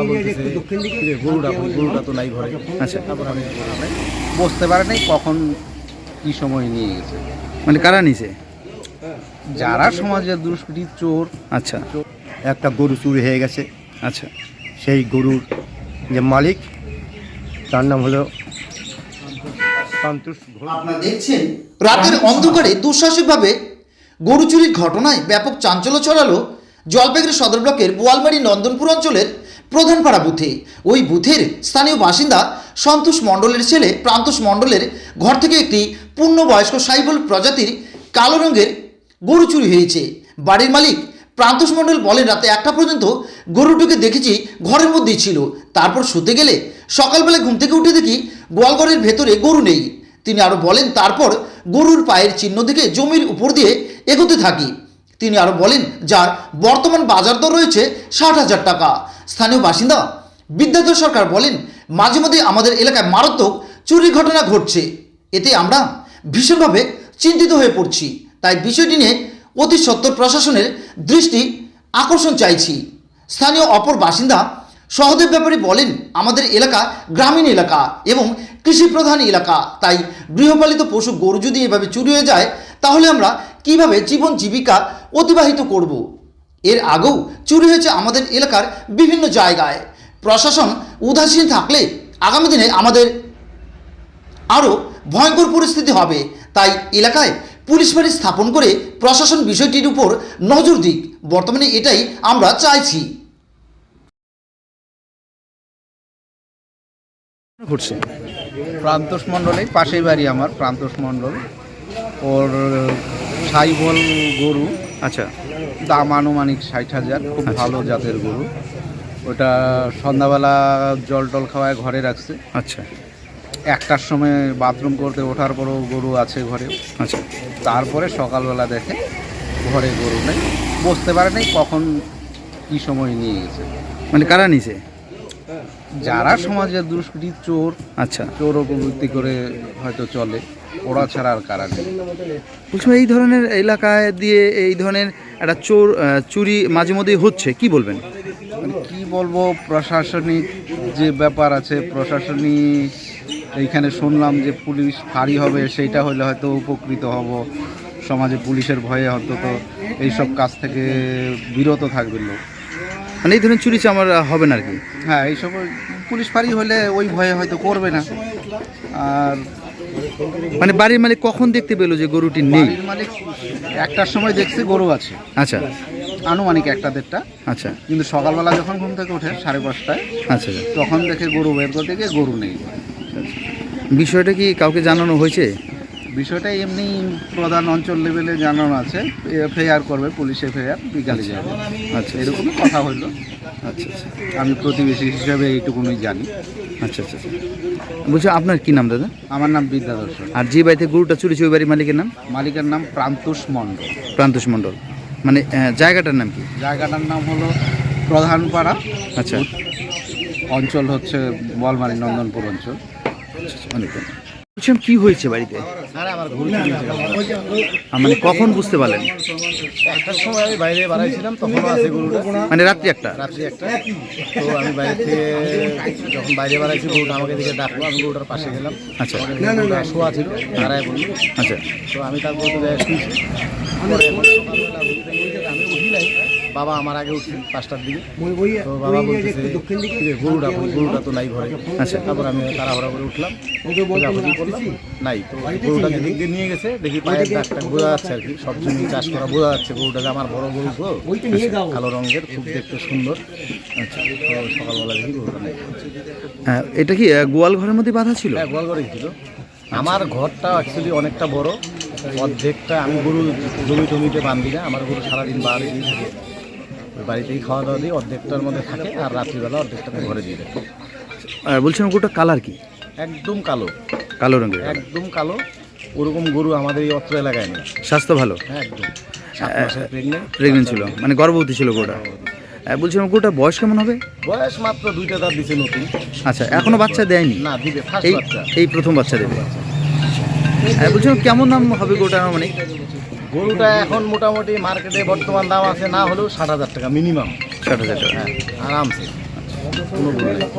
বাবা বলতেছে। গরুটা গরুটা তো নাই ঘরে। আচ্ছা। তারপর আমি গরু পারে নাই কখন কি সময় নিয়ে গেছে। মানে কারা নিছে? যারা সমাজের দুষ্কৃতি চোর। আচ্ছা। একটা গরু চুরি হয়ে গেছে। আচ্ছা। সেই গরুর যে মালিক তার নাম হলো আপনারা দেখছেন রাতের অন্ধকারে দুঃসাহসিকভাবে গরু চুরির ঘটনায় ব্যাপক চাঞ্চল্য ছড়ালো জলপাইগুড়ি সদর ব্লকের বোয়ালমারি নন্দনপুর অঞ্চলের প্রধান পাড়া বুথে। ওই বুথের স্থানীয় বাসিন্দা সন্তোষ মণ্ডলের ছেলে প্রান্তোষ মণ্ডলের ঘর থেকে একটি পূর্ণবয়স্ক সাইবল প্রজাতির কালো রঙের গরু চুরি হয়েছে। বাড়ির মালিক প্রান্তোষ মণ্ডল বলেন, রাতে একটা পর্যন্ত গরুটিকে দেখেছি ঘরের মধ্যেই ছিল। তারপর শুতে গেলে সকালবেলা ঘুম থেকে উঠে দেখি গোয়ালঘরের ভেতরে গরু নেই। তিনি আরও বলেন, তারপর গরুর পায়ের চিহ্ন দেখে জমির উপর দিয়ে এগোতে থাকি। তিনি আরও বলেন, যার বর্তমান বাজার দর রয়েছে ষাট হাজার টাকা। স্থানীয় বাসিন্দা বিদ্যাধর সরকার বলেন, মাঝে মধ্যে আমাদের এলাকায় মারাত্মক চুরির ঘটনা ঘটছে। এতে আমরা ভীষণভাবে চিন্তিত হয়ে পড়ছি। তাই বিষয়টি নিয়ে অতি সত্তর প্রশাসনের দৃষ্টি আকর্ষণ চাইছি। স্থানীয় অপর বাসিন্দা সহদেব ব্যাপারী বলেন, আমাদের এলাকা গ্রামীণ এলাকা এবং কৃষি প্রধান এলাকা। তাই গৃহপালিত পশু গরু যদি এভাবে চুরি হয়ে যায়, তাহলে আমরা কীভাবে জীবন জীবিকা অতিবাহিত করব। এর আগেও চুরি হয়েছে আমাদের এলাকার বিভিন্ন জায়গায়। প্রশাসন উদাসীন থাকলে আগামী দিনে আমাদের আরও ভয়ঙ্কর পরিস্থিতি হবে। তাই এলাকায় পুলিশ বাড়ি স্থাপন করে প্রশাসন বিষয়টির উপর নজর দিক। বর্তমানে এটাই আমরা চাইছি। ঘটছে। প্রান্তোষ মণ্ডলেই পাশেই বাড়ি আমার প্রান্তোষ মণ্ডল। ওর সাইবল গরু। আচ্ছা। দাম আনুমানিক ষাট হাজার। খুব আচ্ছা। ভালো জাতের গরু। ওটা সন্ধ্যাবেলা জল টল খাওয়ায় ঘরে রাখছে। আচ্ছা। একটার সময় বাথরুম করতে ওঠার পরও গরু আছে ঘরে। আচ্ছা। তারপরে সকালবেলা দেখে ঘরে গরু নেই। বসতে পারে নাই কখন কি সময় নিয়ে গেছে। মানে কারা নিছে? যারা সমাজের দুষ্কৃতি চোর। আচ্ছা। চোর প্রবৃত্তি করে হয়তো চলে। ওরা ছাড়া আর কারা নেই। বলছিলাম এই ধরনের এলাকায় দিয়ে এই ধরনের একটা চোর চুরি মাঝে মধ্যেই হচ্ছে কি বলবেন? মানে কি বলব প্রশাসনিক যে ব্যাপার আছে প্রশাসনিক এইখানে শুনলাম যে পুলিশ ফাঁড়ি হবে সেইটা হলে হয়তো উপকৃত হব। সমাজে পুলিশের ভয়ে হয়তো তো এইসব কাজ থেকে বিরত থাকবে লোক। মানে এই ধরনের চুরি আমার হবে না আর কি? হ্যাঁ এইসব পুলিশ ফাঁড়ি হলে ওই ভয়ে হয়তো করবে না। আর মানে বাড়ির মালিক কখন দেখতে পেল যে গরুটি নেই? বাড়ির মালিক একটার সময় দেখছে গরু আছে। আচ্ছা। আনুমানিক একটা দেড়টা। আচ্ছা। কিন্তু সকালবেলা যখন ঘুম থেকে ওঠে সাড়ে পাঁচটায় আচ্ছা তখন দেখে গরু বের করতে গিয়ে গরু নেই। বিষয়টা কি কাউকে জানানো হয়েছে? বিষয়টা এমনি প্রধান অঞ্চল লেভেলে জানানো আছে। এফআইআর করবে পুলিশ এফআইআর বিকালে যাবে। আচ্ছা। এরকমই কথা হইল আচ্ছা আচ্ছা। আমি প্রতিবেশী হিসাবে এইটুকুনই জানি। আচ্ছা আচ্ছা আচ্ছা। বলছি আপনার কি নাম দাদা? আমার নাম বিদ্যাদর্শন আর যে বাড়িতে গরুটা চুরিছে ওই বাড়ির মালিকের নাম? মালিকের নাম প্রান্তুষ মণ্ডল। প্রান্তোষ মণ্ডল। মানে জায়গাটার নাম কি? জায়গাটার নাম হলো প্রধানপাড়া। আচ্ছা। অঞ্চল হচ্ছে বলমারি নন্দনপুর অঞ্চল। অনেক বলছিলাম কি হয়েছে বাড়িতে? আরে আমার ঘুরে মানে কখন বুঝতে পারলেন? একটার সময় আমি বাইরে বাড়াইছিলাম তখনও আছে গরুটা। মানে রাত্রি একটা? রাত্রি একটা। তো আমি বাইরে থেকে যখন বাইরে বাড়াইছি গরুটা আমাকে দিকে ডাকলো আমি গরুটার পাশে গেলাম। আচ্ছা। শোয়া ছিল দাঁড়ায় বলল। আচ্ছা। তো আমি তার গরুটা যায় শুয়েছি পরে এখন সকালবেলা ঘুম থেকে উঠে আমি উঠি নাই। বাবা আমার আগে উঠছি পাঁচটার দিকে। তো বাবা বলতেছে "কিরে, গরুটা? গরুটা তো নাই ঘরে। আচ্ছা। তারপর আমি তাড়াহুড়া করে উঠলাম। খোঁজাখুঁজি করলাম। নাই তো গরুটা যেদিক দিয়ে নিয়ে গেছে দেখি পায়ের দাগটা বোঝা যাচ্ছে আর কি। সব জমি চাষ করা বোঝা যাচ্ছে গরুটা যে আমার বড় গরু তো। কালো রঙের খুব দেখতে সুন্দর। আচ্ছা সকালবেলা দেখি গরুটা নেই। আহ, এটা কি গোয়াল ঘরের মধ্যে বাধা ছিল? হ্যাঁ গোয়াল ঘরেই ছিল। আমার ঘরটা অ্যাকচুয়ালি অনেকটা বড়। অর্ধেকটা আমি গরু জমি টমিতে বান্ধি না আমার গরু সারাদিন বাড়িতেই থাকে। বাড়িতেই খাওয়া দাওয়া দিই অর্ধেকটার মধ্যে থাকে আর রাত্রিবেলা অর্ধেকটা ঘরে দিয়ে রাখি আর বলছিলাম গরুটা কালার কি? একদম কালো। কালো রঙের। একদম কালো। ওরকম গরু আমাদের এই অত্র এলাকায় নেই। স্বাস্থ্য ভালো? হ্যাঁ একদম। প্রেগনেন্ট ছিল। মানে গর্ভবতী ছিল গরুটা। আহ, বলছিলাম গরুটার বয়স কেমন হবে? বয়স মাত্র দুইটা দাঁত দিছে নতুন। আচ্ছা এখনও বাচ্চা দেয়নি? না দিবে এই প্রথম বাচ্চা দেবে। বলছিলাম কেমন দাম হবে গরুটার মানে? গরুটা এখন মোটামুটি মার্কেটে বর্তমান দাম আছে না হলেও ষাট হাজার টাকা মিনিমাম। ষাট হাজার টাকা। হ্যাঁ আরামসে।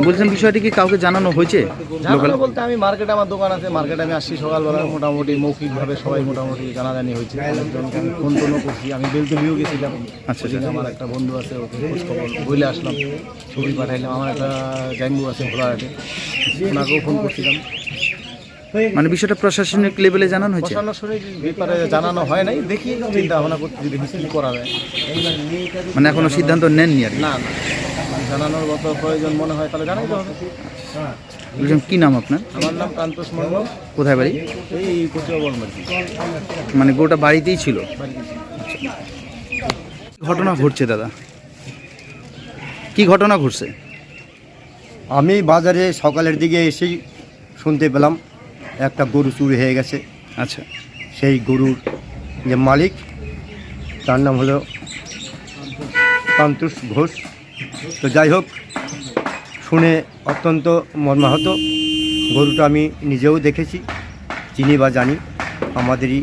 বলছেন বিষয়টি কি কাউকে জানানো হয়েছে? জানানো বলতে আমি মার্কেটে আমার দোকান আছে মার্কেটে আমি আসছি সকালবেলা মোটামুটি মৌখিকভাবে সবাই মোটামুটি জানাজানি হয়েছে। অনেকজনকে আমি ফোন টোনও করছি আমি বেলতলিও গেছিলাম। আচ্ছা, ওদিকে আমার একটা বন্ধু আছে ওকে খোঁজ খবর বলে আসলাম ছবি পাঠাইলাম। আমার একটা জাইম্বু আছে ভোলাহাটে ওনাকেও ফোন করছিলাম। মানে বিষয়টা প্রশাসনিক লেভেলে জানানো হয়েছে? প্রশাসনিক ব্যাপারে জানানো হয় নাই। দেখি চিন্তা ভাবনা করতে দেখি কী করা যায়? মানে এখনও সিদ্ধান্ত নেননি আর না না। জানানোর মতো প্রয়োজন মনে হয় তাহলে জানাইতে হবে বলছেন কি নাম আপনার? আমার নাম কান্তোষ মন্ডল কোথায় বাড়ি? এই মানে গোটা বাড়িতেই ছিল? ঘটনা ঘটছে দাদা? কি ঘটনা ঘটছে? আমি বাজারে সকালের দিকে এসেই শুনতে পেলাম। একটা গরু চুরি হয়ে গেছে। আচ্ছা। সেই গরুর যে মালিক তার নাম হলো সন্তোষ ঘোষ। তো যাই হোক শুনে অত্যন্ত মর্মাহত। গরুটা আমি নিজেও দেখেছি চিনি বা জানি আমাদেরই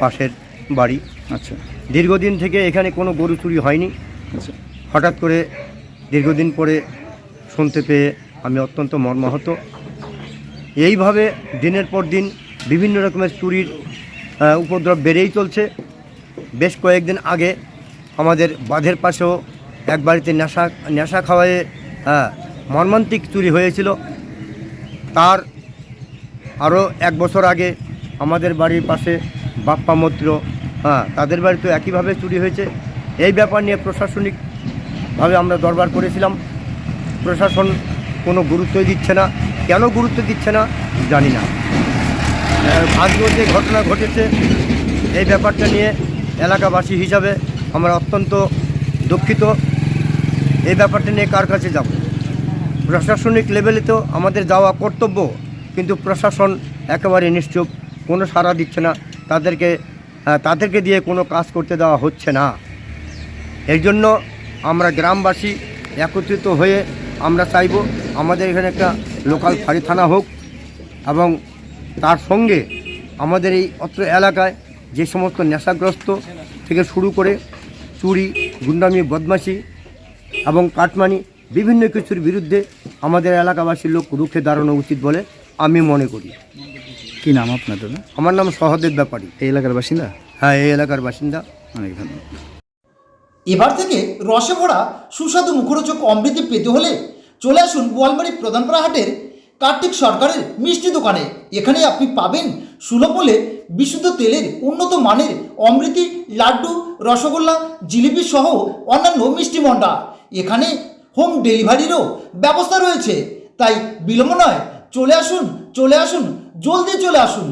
পাশের বাড়ি। আচ্ছা। দীর্ঘদিন থেকে এখানে কোনো গরু চুরি হয়নি। আচ্ছা। হঠাৎ করে দীর্ঘদিন পরে শুনতে পেয়ে আমি অত্যন্ত মর্মাহত। এইভাবে দিনের পর দিন বিভিন্ন রকমের চুরির উপদ্রব বেড়েই চলছে। বেশ কয়েকদিন আগে আমাদের বাঁধের পাশেও এক বাড়িতে নেশা নেশা খাওয়ায়ে মর্মান্তিক চুরি হয়েছিল। তার আরও এক বছর আগে আমাদের বাড়ির পাশে বাপ্পা মৈত্র হ্যাঁ তাদের বাড়িতেও একইভাবে চুরি হয়েছে। এই ব্যাপার নিয়ে প্রশাসনিকভাবে আমরা দরবার করেছিলাম। প্রশাসন কোনো গুরুত্বই দিচ্ছে না। কেন গুরুত্ব দিচ্ছে না? জানি না। আজকেও যে ঘটনা ঘটেছে, এই ব্যাপারটা নিয়ে এলাকাবাসী হিসাবে আমরা অত্যন্ত দুঃখিত। এই ব্যাপারটা নিয়ে কার কাছে যাব? প্রশাসনিক লেভেলে তো আমাদের যাওয়া কর্তব্য, কিন্তু প্রশাসন একেবারে নিশ্চুপ, কোনো সাড়া দিচ্ছে না। তাদেরকে তাদেরকে দিয়ে কোনো কাজ করতে দেওয়া হচ্ছে না। এই জন্য আমরা গ্রামবাসী একত্রিত হয়ে আমরা চাইব আমাদের এখানে একটা লোকাল ফাঁড়ি থানা হোক এবং তার সঙ্গে আমাদের এই অত্র এলাকায় যে সমস্ত নেশাগ্রস্ত থেকে শুরু করে চুরি গুন্ডামি বদমাশি এবং কাটমানি বিভিন্ন কিছুর বিরুদ্ধে আমাদের এলাকাবাসীর লোক রুখে দাঁড়ানো উচিত বলে আমি মনে করি। কি নাম আপনার দাদা? আমার নাম সহদেব ব্যাপারী। এই এলাকার বাসিন্দা? হ্যাঁ এই এলাকার বাসিন্দা। অনেক ধন্যবাদ। এবার থেকে রসে ভরা সুস্বাদু মুখরোচক অমৃতি পেতে হলে চলে আসুন বোয়ালমারি প্রধানপাড়া হাটের কার্তিক সরকারের মিষ্টি দোকানে। এখানে আপনি পাবেন সুলভ মূল্যে বিশুদ্ধ তেলের উন্নত মানের অমৃতি, লাড্ডু, রসগোল্লা, জিলিপি সহ অন্যান্য মিষ্টি মন্ডা। এখানে হোম ডেলিভারিরও ব্যবস্থা রয়েছে। তাই বিলম্ব নয়, চলে আসুন চলে আসুন, জলদি চলে আসুন।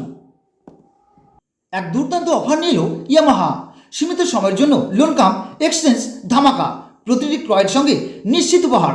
এক দুর্দান্ত অফার নিল ইয়ামাহা। সীমিত সময়ের জন্য লোন কাম এক্সচেঞ্জ, ধামাকা। প্রতিটি ক্রয়ের সঙ্গে নিশ্চিত উপহার।